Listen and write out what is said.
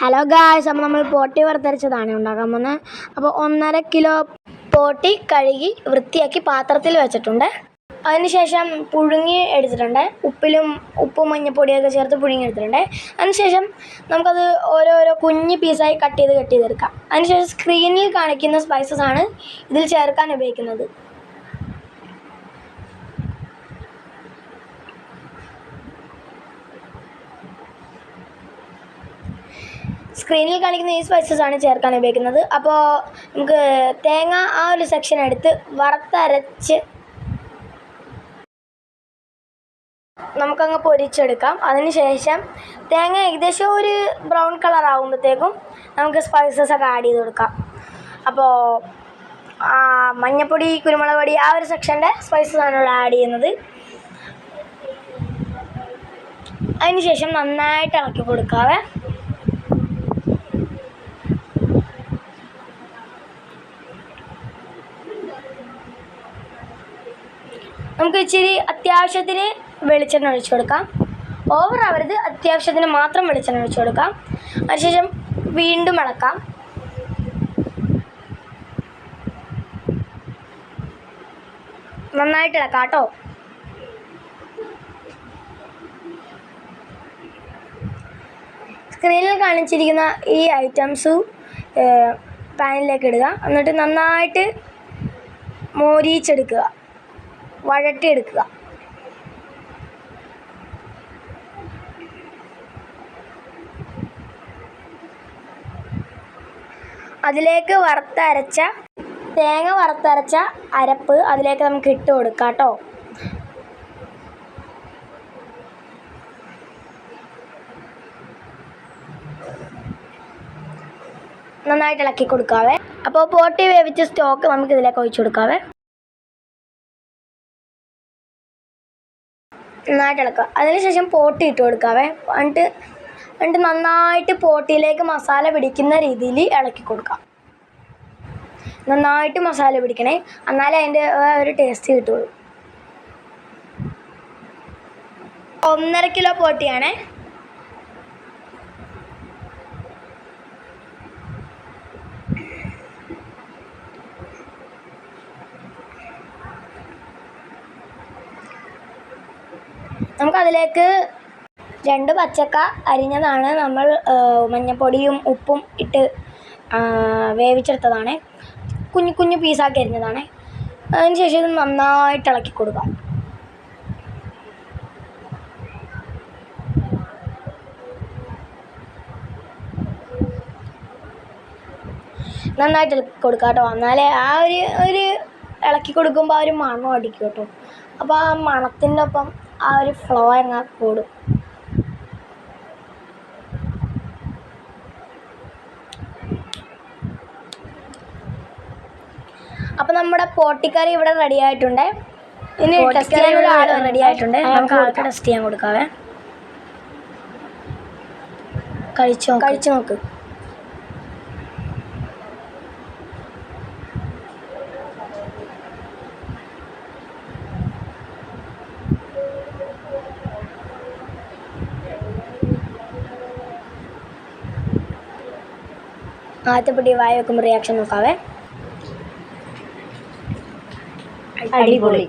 Hello guys അപ്പോൾ നമ്മൾ പോട്ടി വറുത്തരച്ചതാണ് ഉണ്ടാക്കാൻ പോകുന്നത്. അപ്പോൾ ഒന്നര കിലോ പോട്ടി കഴുകി വൃത്തിയാക്കി പാത്രത്തിൽ വെച്ചിട്ടുണ്ട്. അതിനുശേഷം പുഴുങ്ങി എടുത്തിട്ടുണ്ട്. ഉപ്പിലും ഉപ്പും മഞ്ഞപ്പൊടിയൊക്കെ ചേർത്ത് പുഴുങ്ങി എടുത്തിട്ടുണ്ട്. അതിനുശേഷം നമുക്കത് ഓരോരോ കുഞ്ഞ് പീസായി കട്ട് ചെയ്ത് കട്ട് ചെയ്തെടുക്കാം. അതിനുശേഷം സ്ക്രീനിൽ കാണിക്കുന്ന സ്പൈസസ് ആണ് ഇതിൽ ചേർക്കാൻ ഉപയോഗിക്കുന്നത്. സ്ക്രീനിൽ കാണിക്കുന്ന ഈ സ്പൈസസ് ആണ് ചേർക്കാൻ ഉപയോഗിക്കുന്നത്. അപ്പോൾ നമുക്ക് തേങ്ങ ആ ഒരു സെക്ഷൻ എടുത്ത് വറുത്തരച്ച് നമുക്കങ്ങ് പൊരിച്ചെടുക്കാം. അതിനുശേഷം തേങ്ങ ഏകദേശം ഒരു ബ്രൗൺ കളർ ആകുമ്പോഴത്തേക്കും നമുക്ക് സ്പൈസസ് ഒക്കെ ആഡ് ചെയ്ത് കൊടുക്കാം. അപ്പോൾ മഞ്ഞപ്പൊടി കുരുമുളക് പൊടി ആ ഒരു സെക്ഷന്റെ സ്പൈസസ് ആണ് ഇവിടെ ആഡ് ചെയ്യുന്നത്. അതിനുശേഷം നന്നായിട്ട് ഇളക്കി കൊടുക്കാവേ. നമുക്ക് ഇച്ചിരി അത്യാവശ്യത്തിന് വെളിച്ചെണ്ണ ഒഴിച്ചു കൊടുക്കാം. ഓവർ ആവരുത് അത്യാവശ്യത്തിന് മാത്രം വെളിച്ചെണ്ണ ഒഴിച്ചു കൊടുക്കാം. അതിനുശേഷം വീണ്ടും ഇളക്കാം. നന്നായിട്ട് ഇളക്കാം കേട്ടോ. സ്ക്രീനിൽ കാണിച്ചിരിക്കുന്ന ഈ ഐറ്റംസ് പാനിലേക്ക് ഇടുക. എന്നിട്ട് നന്നായിട്ട് മോരിച്ചെടുക്കുക വഴട്ടിയെടുക്കുക. അതിലേക്ക് വറുത്തരച്ച തേങ്ങ വറുത്തരച്ച അരപ്പ് അതിലേക്ക് നമുക്ക് ഇട്ട് കൊടുക്കാം കേട്ടോ നന്നായിട്ട് ഇളക്കി കൊടുക്കാവേ. അപ്പോൾ പോട്ടി വേവിച്ച സ്റ്റോക്ക് നമുക്ക് ഇതിലേക്ക് ഒഴിച്ചു കൊടുക്കാവേ. നന്നായിട്ട് ഇളക്കുക. അതിനുശേഷം പോട്ടി ഇട്ട് കൊടുക്കാവേ. എന്നിട്ട് എന്നിട്ട് നന്നായിട്ട് പോട്ടിയിലേക്ക് മസാല പിടിക്കുന്ന രീതിയിൽ ഇളക്കി കൊടുക്കാം നന്നായിട്ട് മസാല പിടിക്കണേ. എന്നാലേ അതിന്റെ ഒരു ടേസ്റ്റ് കിട്ടുള്ളൂ. ഒന്നര കിലോ പോട്ടിയാണേ. നമുക്കതിലേക്ക് രണ്ട് പച്ചക്ക അരിഞ്ഞതാണ് നമ്മൾ മഞ്ഞപ്പൊടിയും ഉപ്പും ഇട്ട് വേവിച്ചെടുത്തതാണ്. കുഞ്ഞു കുഞ്ഞു പീസാക്കി അരിഞ്ഞതാണ്. അതിനുശേഷം ഇത് നന്നായിട്ട് ഇളക്കി കൊടുക്കാം നന്നായിട്ട് ഇളക്കി കൊടുക്കാം കേട്ടോ. എന്നാലേ ആ ഒരു ഒരു ഇളക്കി കൊടുക്കുമ്പോൾ ആ ഒരു മണം അടിക്കും കേട്ടോ. അപ്പോൾ ആ മണത്തിന്റെ ഒപ്പം ആ ഒരു ഫ്ലോ അങ്ങ് കൂടും. അപ്പോൾ നമ്മുടെ പോട്ടിക്കറി ഇവിടെ റെഡി ആയിട്ടുണ്ട്. ഇനി ടെസ്റ്റ് ചെയ്യാനുള്ള ആൾ റെഡി ആയിട്ടുണ്ട്. നമുക്ക് ആൾക്ക് ടെസ്റ്റ് ചെയ്യാൻ കൊടുക്കാവേ. കഴിച്ചോ കഴിച്ചു നോക്ക്. ആദ്യത്തെ പൊടി വായ വെക്കുമ്പോൾ റിയാക്ഷൻ നോക്കാവേ. അടിപൊളി.